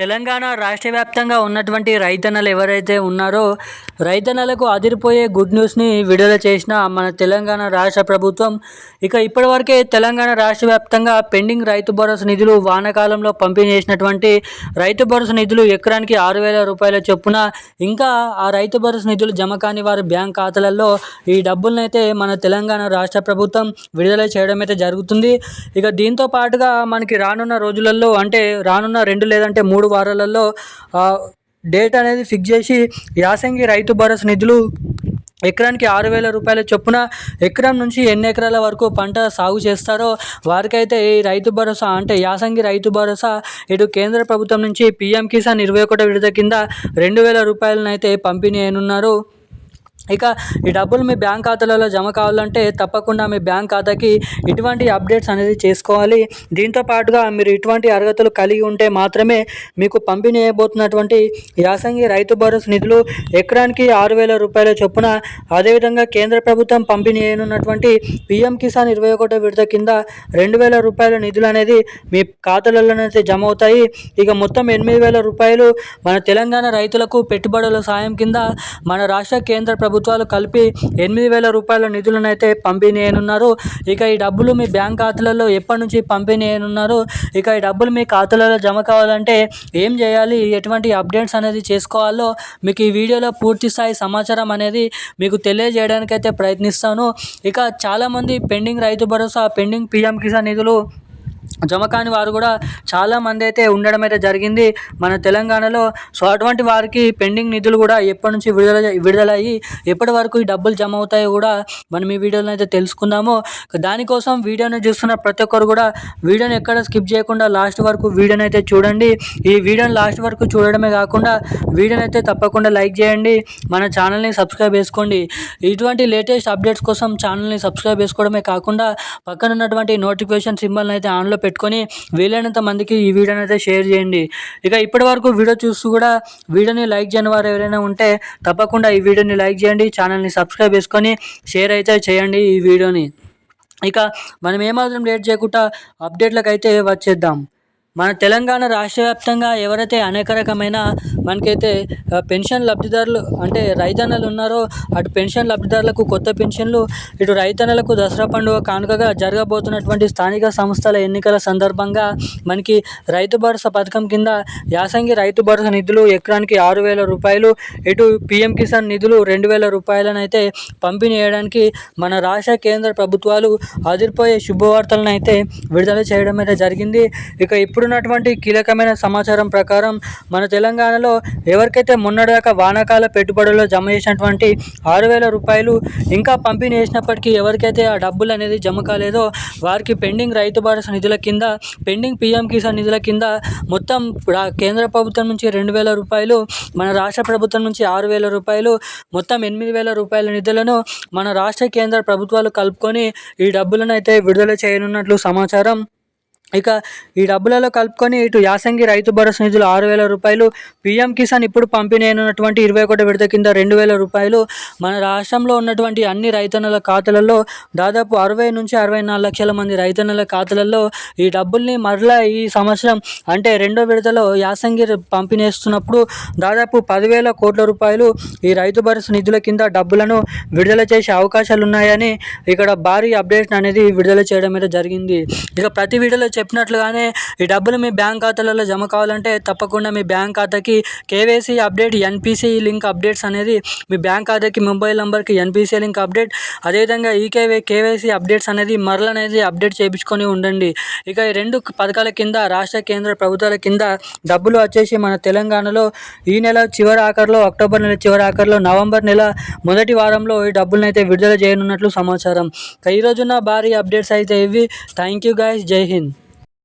తెలంగాణ రాష్ట్ర వ్యాప్తంగా ఉన్నటువంటి రైతన్నలు ఎవరైతే ఉన్నారో రైతన్నలకు అదిరిపోయే గుడ్ న్యూస్ని విడుదల చేసిన మన తెలంగాణ రాష్ట్ర ప్రభుత్వం ఇక ఇప్పటివరకే తెలంగాణ రాష్ట్ర వ్యాప్తంగా పెండింగ్ రైతు భరోసా నిధులు వానకాలంలో పంపిణీ చేసినటువంటి రైతు భరోసా నిధులు ఎకరానికి ఆరు వేల రూపాయల చొప్పున ఇంకా ఆ రైతు భరోసా నిధులు జమ కాని వారి బ్యాంక్ ఖాతాలలో ఈ డబ్బులను అయితే మన తెలంగాణ రాష్ట్ర ప్రభుత్వం విడుదల చేయడం అయితే జరుగుతుంది. ఇక దీంతో పాటుగా మనకి రానున్న రోజులలో అంటే రానున్న రెండు లేదంటే మూడు వారాలలో డేట్ అనేది ఫిక్స్ చేసి యాసంగి రైతు భరోసా నిధులు ఎకరానికి ఆరు వేల రూపాయల చొప్పున ఎకరం నుంచి ఎన్ని ఎకరాల వరకు పంట సాగు చేస్తారో వారికైతే ఈ రైతు భరోసా అంటే యాసంగి రైతు భరోసా ఇటు కేంద్ర ప్రభుత్వం నుంచి పీఎం కిసాన్ ఇరవై ఒకటో విడత కింద రెండు వేల రూపాయలను అయితే పంపిణీ అయినున్నారు ఇక ఈ డబ్బులు మీ బ్యాంక్ ఖాతాలలో జమ కావాలంటే తప్పకుండా మీ బ్యాంక్ ఖాతాకి ఇటువంటి అప్డేట్స్ అనేది చేసుకోవాలి. దీంతో పాటుగా మీరు ఇటువంటి అర్హతలు కలిగి ఉంటే మాత్రమే మీకు పంపిణీ చేయబోతున్నటువంటి యాసంగి రైతు భరోసా నిధులు ఎకరానికి ఆరు వేల రూపాయల చొప్పున అదేవిధంగా కేంద్ర ప్రభుత్వం పంపిణీ చేయనున్నటువంటి పిఎం కిసాన్ ఇరవై ఒకటో విడత కింద రెండు వేల రూపాయల నిధులు అనేది మీ ఖాతాలలోనైతే జమ అవుతాయి. ఇక మొత్తం ఎనిమిది వేల రూపాయలు మన తెలంగాణ రైతులకు పెట్టుబడుల సాయం కింద మన రాష్ట్ర కేంద్ర ప్రభుత్వం ప్రభుత్వాలు కలిపి ఎనిమిది వేల రూపాయల నిధులను అయితే పంపిణీ అయినున్నారు ఇక ఈ డబ్బులు మీ బ్యాంక్ ఖాతాలలో ఎప్పటి నుంచి పంపిణీ అయినున్నారు ఇక ఈ డబ్బులు మీ ఖాతాలలో జమ కావాలంటే ఏం చేయాలి? ఎటువంటి అప్డేట్స్ అనేది చేసుకోవాలో మీకు ఈ వీడియోలో పూర్తి స్థాయి సమాచారం అనేది మీకు తెలియజేయడానికి అయితే ప్రయత్నిస్తాను. ఇక చాలామంది pending Rythu Bharosa pending PM Kisan నిధులు జమ కాని వారు కూడా చాలామంది అయితే ఉండడం అయితే జరిగింది. మన తెలంగాణలో సో అటువంటి వారికి పెండింగ్ నిధులు కూడా ఎప్పటి నుంచి విడుదల విడుదలయ్యి ఎప్పటి వరకు ఈ డబ్బులు జమ అవుతాయో కూడా మనం ఈ వీడియోలో అయితే తెలుసుకుందాము. దానికోసం వీడియోని చూస్తున్న ప్రతి ఒక్కరు కూడా వీడియోని ఎక్కడ స్కిప్ చేయకుండా లాస్ట్ వరకు వీడియోని అయితే చూడండి. ఈ వీడియోని లాస్ట్ వరకు చూడడమే కాకుండా వీడియోని అయితే తప్పకుండా లైక్ చేయండి. మన ఛానల్ని సబ్స్క్రైబ్ చేసుకోండి. ఇటువంటి లేటెస్ట్ అప్డేట్స్ కోసం ఛానల్ని సబ్స్క్రైబ్ చేసుకోవడమే కాకుండా పక్కన ఉన్నటువంటి నోటిఫికేషన్ సింబల్ని అయితే ఆన్లో పెట్టుకొని వీలైనంత మందికి ఈ వీడియోని అయితే షేర్ చేయండి. ఇక ఇప్పటి వరకు వీడియో చూస్తూ కూడా వీడియోని లైక్ చేయని వారు ఎవరైనా ఉంటే తప్పకుండా ఈ వీడియోని లైక్ చేయండి ఛానల్ని సబ్స్క్రైబ్ చేసుకొని షేర్ అయితే చేయండి ఈ వీడియోని ఇక మనం ఏమాత్రం లేట్ చేయకుండా అప్డేట్లకు అయితే వచ్చేద్దాం. మన తెలంగాణ రాష్ట్ర వ్యాప్తంగా ఎవరైతే అనేక రకమైన మనకైతే పెన్షన్ లబ్ధిదారులు అంటే రైతన్నలు ఉన్నారో అటు పెన్షన్ లబ్ధిదారులకు కొత్త పెన్షన్లు ఇటు రైతన్నలకు దసరా పండుగ కానుకగా జరగబోతున్నటువంటి స్థానిక సంస్థల ఎన్నికల సందర్భంగా మనకి రైతు భరోసా పథకం కింద యాసంగి రైతు భరోసా నిధులు ఎకరానికి ఆరు వేల రూపాయలు ఇటు పిఎం కిసాన్ నిధులు రెండు వేల రూపాయలను అయితే పంపిణీ చేయడానికి మన రాష్ట్ర కేంద్ర ప్రభుత్వాలు అదిరిపోయే శుభవార్తలను అయితే విడుదల చేయడం అయితే జరిగింది. ఇక ఇప్పుడు ఇప్పుడున్నటువంటి కీలకమైన సమాచారం ప్రకారం మన తెలంగాణలో ఎవరికైతే మొన్నటిదాకా వానాకాల పెట్టుబడుల్లో జమ చేసినటువంటి ఆరు వేల రూపాయలు ఇంకా పంపిణీ చేసినప్పటికీ ఎవరికైతే ఆ డబ్బులు అనేది జమ కాలేదో వారికి పెండింగ్ రైతు భరోసా నిధుల కింద పెండింగ్ పిఎం కిసాన్ నిధుల కింద మొత్తం కేంద్ర ప్రభుత్వం నుంచి రెండు వేల రూపాయలు మన రాష్ట్ర ప్రభుత్వం నుంచి ఆరు వేల రూపాయలు మొత్తం ఎనిమిది వేల రూపాయల నిధులను మన రాష్ట్ర కేంద్ర ప్రభుత్వాలు కలుపుకొని ఈ డబ్బులను అయితే విడుదల చేయనున్నట్లు సమాచారం. ఇక ఈ డబ్బులలో కలుపుకొని ఇటు యాసంగి రైతు భరోసా నిధులు ఆరు వేల రూపాయలు పిఎం కిసాన్ ఇప్పుడు పంపిణీ అయినటువంటి ఇరవై ఒకటి విడత కింద రెండు వేల రూపాయలు. మన రాష్ట్రంలో ఉన్నటువంటి అన్ని రైతన్నుల ఖాతాలలో దాదాపు అరవై నుంచి అరవై నాలుగు లక్షల మంది రైతన్నుల ఖాతాలలో ఈ డబ్బుల్ని మరలా ఈ సంవత్సరం అంటే రెండో విడతలో యాసంగి పంపిణీస్తున్నప్పుడు దాదాపు పదివేల కోట్ల రూపాయలు ఈ రైతు భరోసా నిధుల కింద డబ్బులను విడుదల చేసే అవకాశాలు ఉన్నాయని ఇక్కడ భారీ అప్డేట్ అనేది విడుదల చేయడం అయితే జరిగింది. ఇక ప్రతి విడుదల చెప్పినట్లుగానే ఈ డబ్బులు మీ బ్యాంక్ ఖాతాలలో జమ కావాలంటే తప్పకుండా మీ బ్యాంక్ ఖాతాకి KYC update NPC link updates అనేది మీ బ్యాంక్ ఖాతాకి మొబైల్ నెంబర్కి ఎన్పిసి లింక్ అప్డేట్ అదేవిధంగా ఈకేవై కేవైసీ అప్డేట్స్ అనేది మరలనేది అప్డేట్ చేయించుకొని ఉండండి. ఇక ఈ రెండు పథకాల కింద రాష్ట్ర కేంద్ర ప్రభుత్వాల కింద డబ్బులు వచ్చేసి మన తెలంగాణలో ఈ నెల చివరి ఆఖరిలో అక్టోబర్ నెల చివరి ఆఖరిలో నవంబర్ నెల మొదటి వారంలో ఈ డబ్బులను అయితే విడుదల చేయనున్నట్లు సమాచారం. ఈ రోజున భారీ అప్డేట్స్ అయితే ఇవి. థ్యాంక్ యూ గైస్ జై హింద్.